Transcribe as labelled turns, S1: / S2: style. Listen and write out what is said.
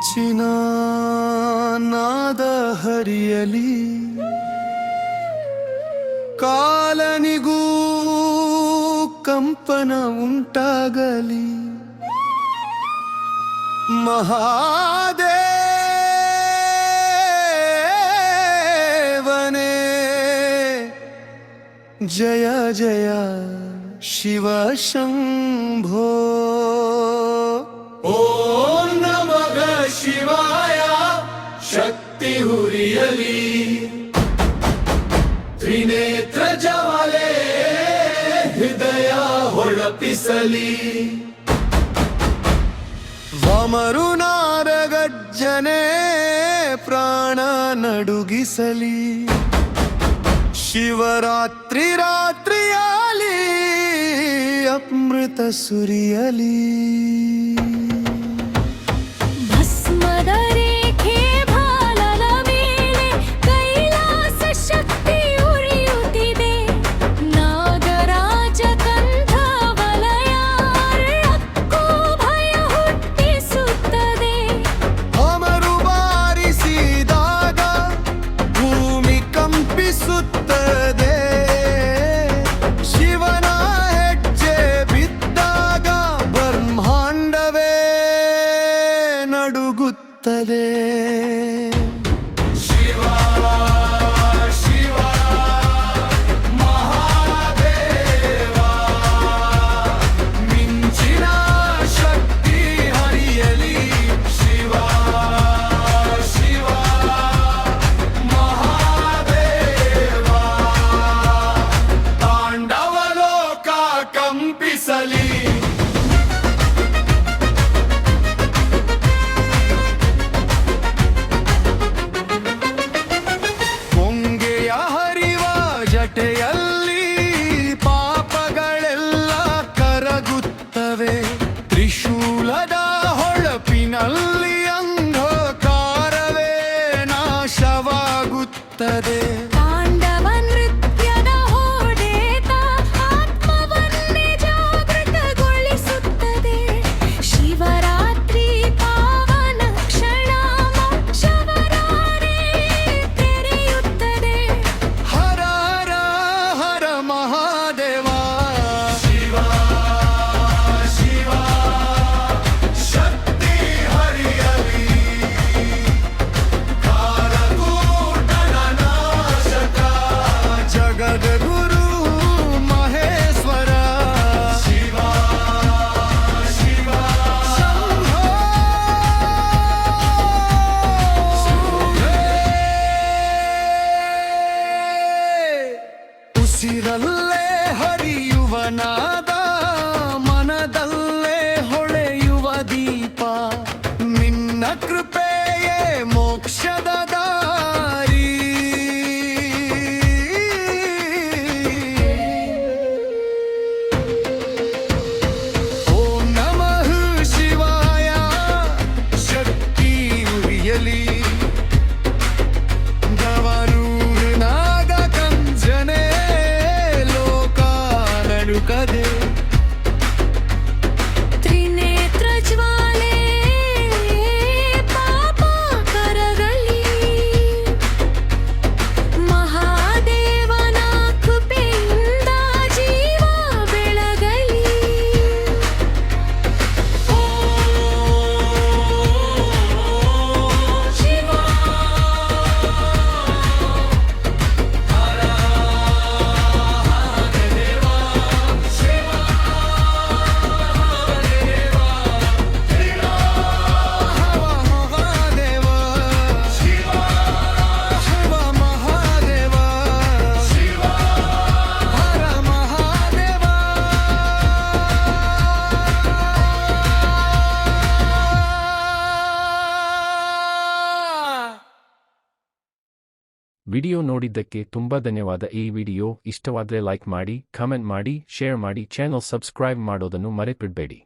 S1: ಮಿಂಚಿನ ನಾದ ಹರಿಯಲಿ. ಕಾಲನಿಗೂ ಕಂಪನ ಉಂಟಾಗಲಿ. ಮಹಾದೇವನೇ ಜಯ ಜಯ ಶಿವ ಶಂಭೋ. ಶಕ್ತಿ ತ್ರಿನೇತ್ರ ಜವಾಲೆ ಹೃದಯ ಹೊಳಪಿಸಲಿ ವಮರುನಾರಗಜ್ಜನೆ ಪ್ರಾಣ ನಡುಗಿಸಲಿ. ಶಿವರಾತ್ರಿ ರಾತ್ರಿಯಾಲಿ ಅಮೃತ ಸುರಿಯಲಿ. ಕಂಪಿಸಲಿ ಉಸಿರಲ್ಲೇ ಹರಿಯುವ ನಾದ ಮನದಲ್ಲೇ ಹೊಳೆಯುವ ದೀಪ. ನಿನ್ನ ಕೃಪೆಯೇ ಮೋಕ್ಷದ
S2: ವಿಡಿಯೋ ನೋಡಿದ್ದಕ್ಕೆ ತುಂಬಾ ಧನ್ಯವಾದ. ಈ ವಿಡಿಯೋ ಇಷ್ಟವಾದರೆ ಲೈಕ್ ಮಾಡಿ, ಕಮೆಂಟ್ ಮಾಡಿ, ಶೇರ್ ಮಾಡಿ, ಚಾನಲ್ ಸಬ್ಸ್ಕ್ರೈಬ್ ಮಾಡೋದನ್ನು ಮರೆತಿಡಬೇಡಿ